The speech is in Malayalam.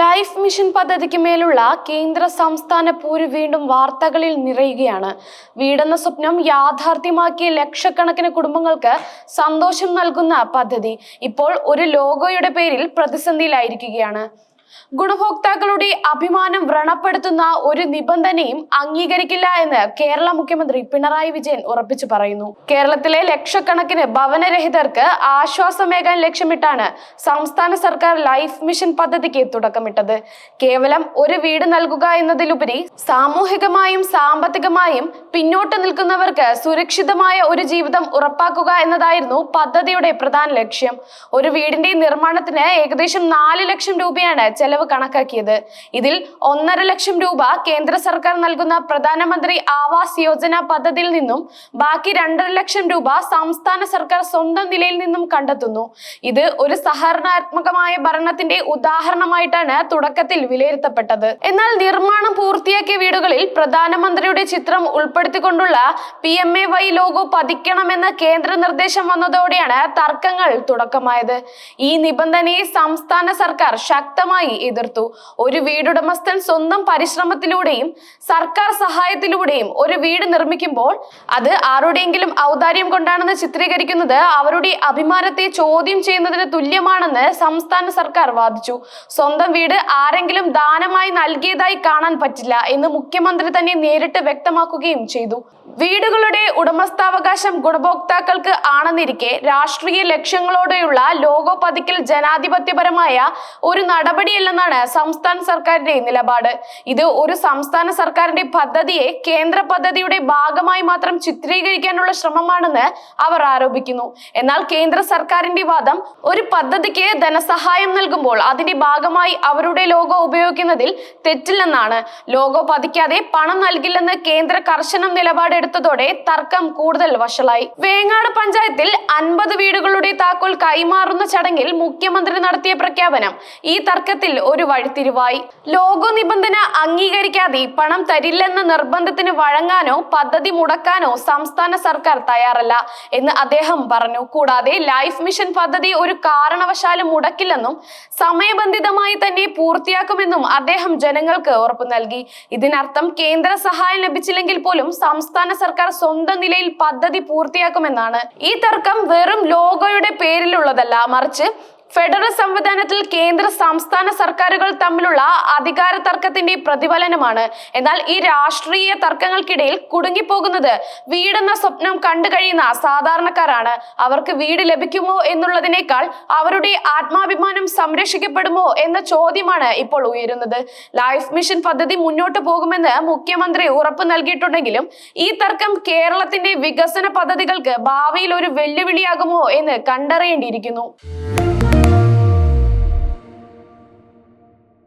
ലൈഫ് മിഷൻ പദ്ധതിക്ക് മേലുള്ള കേന്ദ്ര സംസ്ഥാന പൂര് വീണ്ടും വാർത്തകളിൽ നിറയുകയാണ്. വീടെന്ന സ്വപ്നം യാഥാർത്ഥ്യമാക്കിയ ലക്ഷക്കണക്കിന് കുടുംബങ്ങൾക്ക് സന്തോഷം നൽകുന്ന പദ്ധതി. ഇപ്പോൾ ഒരു ലോഗോയുടെ പേരിൽ പ്രതിസന്ധിയിലായിരിക്കുകയാണ്. ഗുണഭോക്താക്കളുടെ അഭിമാനം വ്രണപ്പെടുത്തുന്ന ഒരു നിബന്ധനയും അംഗീകരിക്കില്ല എന്ന് കേരള മുഖ്യമന്ത്രി പിണറായി വിജയൻ ഉറപ്പിച്ചു പറയുന്നു. കേരളത്തിലെ ലക്ഷക്കണക്കിന് ഭവനരഹിതർക്ക് ആശ്വാസമേകാൻ ലക്ഷ്യമിട്ടാണ് സംസ്ഥാന സർക്കാർ ലൈഫ് മിഷൻ പദ്ധതിക്ക് തുടക്കമിട്ടത്. കേവലം ഒരു വീട് നൽകുക എന്നതിലുപരി സാമൂഹികമായും സാമ്പത്തികമായും പിന്നോട്ട് നിൽക്കുന്നവർക്ക് സുരക്ഷിതമായ ഒരു ജീവിതം ഉറപ്പാക്കുക എന്നതായിരുന്നു പദ്ധതിയുടെ പ്രധാന ലക്ഷ്യം. ഒരു വീടിന്റെ നിർമ്മാണത്തിന് ഏകദേശം നാല് ലക്ഷം രൂപയാണ് ചെലവ് കണക്കാക്കിയത്. ഇതിൽ ഒന്നര ലക്ഷം രൂപ കേന്ദ്ര സർക്കാർ നൽകുന്ന പ്രധാനമന്ത്രി ആവാസ് യോജന പദ്ധതിയിൽ നിന്നും ബാക്കി രണ്ടര ലക്ഷം രൂപ സംസ്ഥാന സർക്കാർ സ്വന്തം നിലയിൽ നിന്നും കണ്ടെത്തുന്നു. ഇത് ഒരു സഹകരണാത്മകമായ ഭരണത്തിന്റെ ഉദാഹരണമായിട്ടാണ് തുടക്കത്തിൽ വിലയിരുത്തപ്പെട്ടത്. എന്നാൽ നിർമ്മാണം പൂർത്തിയാക്കിയ വീടുകളിൽ പ്രധാനമന്ത്രിയുടെ ചിത്രം ഉൾപ്പെടുത്തിക്കൊണ്ടുള്ള P M A Y logo പതിക്കണമെന്ന കേന്ദ്ര നിർദ്ദേശം വന്നതോടെയാണ് തർക്കങ്ങൾ തുടക്കമായത്. ഈ നിബന്ധനയെ സംസ്ഥാന സർക്കാർ ശക്തമായി എതിർത്തു. ഒരു വീടുടമസ്ഥൻ സ്വന്തം പരിശ്രമത്തിലൂടെയും സർക്കാർ സഹായത്തിലൂടെയും ഒരു വീട് നിർമ്മിക്കുമ്പോൾ അത് ആരുടെയെങ്കിലും ഔദാര്യം കൊണ്ടാണെന്ന് ചിത്രീകരിക്കുന്നത് അവരുടെ അഭിമാനത്തെ ചോദ്യം ചെയ്യുന്നതിന് തുല്യമാണെന്ന് സംസ്ഥാന സർക്കാർ വാദിച്ചു. സ്വന്തം വീട് ആരെങ്കിലും ദാനമായി നൽകിയതായി കാണാൻ പറ്റില്ല എന്ന് മുഖ്യമന്ത്രി തന്നെ നേരിട്ട് വ്യക്തമാക്കുകയും ചെയ്തു. വീടുകളുടെ ഉടമസ്ഥാവകാശം ഗുണഭോക്താക്കൾക്ക് ആണെന്നിരിക്കെ രാഷ്ട്രീയ ലക്ഷ്യങ്ങളോടെയുള്ള ലോഗോ പതിക്കൽ ജനാധിപത്യപരമായ ഒരു നടപടിയല്ലെന്നാണ് സംസ്ഥാന സർക്കാരിന്റെ നിലപാട്. ഇത് ഒരു സംസ്ഥാന സർക്കാരിന്റെ പദ്ധതിയെ കേന്ദ്ര പദ്ധതിയുടെ ഭാഗമായി മാത്രം ചിത്രീകരിക്കാനുള്ള ശ്രമമാണെന്ന് അവർ ആരോപിക്കുന്നു. എന്നാൽ കേന്ദ്ര സർക്കാരിന്റെ വാദം ഒരു പദ്ധതിക്ക് ധനസഹായം നൽകുമ്പോൾ അതിന്റെ ഭാഗമായി അവരുടെ ലോഗോ ഉപയോഗിക്കുന്നതിൽ തെറ്റില്ലെന്നാണ്. ലോഗോ പതിക്കാതെ പണം നൽകില്ലെന്ന് കേന്ദ്ര കർശനം നിലപാടെടുത്തതോടെ തർക്കം കൂടുതൽ വഷളായി. വേങ്ങാട് പഞ്ചായത്തിൽ അൻപത് വീടുകളുടെ താക്കോൽ കൈമാറുന്ന ചടങ്ങിൽ മുഖ്യമന്ത്രി നടത്തിയ പ്രഖ്യാപനം ഈ തർക്കത്തിൽ ഒരു വഴിത്തിരിവായി. ലോഗോ നിബന്ധന അംഗീകരിക്കാതെ പണം തരില്ലെന്ന നിർബന്ധത്തിന് വഴങ്ങാനോ പദ്ധതി മുടക്കാനോ സംസ്ഥാന സർക്കാർ തയ്യാറല്ല എന്ന് അദ്ദേഹം പറഞ്ഞു. കൂടാതെ ലൈഫ് മിഷൻ പദ്ധതി ഒരു കാരണവശാലും മുടക്കില്ലെന്നും സമയബന്ധിതമായി തന്നെ പൂർത്തിയാക്കുമെന്നും അദ്ദേഹം ജനങ്ങൾക്ക് ഉറപ്പു നൽകി. ഇതിനർത്ഥം കേന്ദ്ര സഹായം ലഭിച്ചില്ലെങ്കിൽ പോലും സംസ്ഥാന സർക്കാർ സ്വന്തം നിലയിൽ പദ്ധതി പൂർത്തിയാക്കുമെന്നാണ് ഈ തർക്കം വെറും ലോഗോയുടെ പേരിലുള്ളതല്ല. മറിച്ച് ഫെഡറൽ സംവിധാനത്തിൽ കേന്ദ്ര സംസ്ഥാന സർക്കാരുകൾ തമ്മിലുള്ള അധികാര തർക്കത്തിന്റെ പ്രതിഫലനമാണ്. എന്നാൽ ഈ രാഷ്ട്രീയ തർക്കങ്ങൾക്കിടയിൽ കുടുങ്ങിപ്പോകുന്നത് വീടെന്ന സ്വപ്നം കണ്ടു കഴിയുന്ന സാധാരണക്കാരാണ്. അവർക്ക് വീട് ലഭിക്കുമോ എന്നുള്ളതിനേക്കാൾ അവരുടെ ആത്മാഭിമാനം സംരക്ഷിക്കപ്പെടുമോ എന്ന ചോദ്യമാണ് ഇപ്പോൾ ഉയരുന്നത്. ലൈഫ് മിഷൻ പദ്ധതി മുന്നോട്ട് പോകുമെന്ന് മുഖ്യമന്ത്രി ഉറപ്പ് നൽകിയിട്ടുണ്ടെങ്കിലും ഈ തർക്കം കേരളത്തിന്റെ വികസന പദ്ധതികൾക്ക് ഭാവിയിൽ ഒരു വെല്ലുവിളിയാകുമോ എന്ന് കണ്ടറിയേണ്ടിയിരിക്കുന്നു.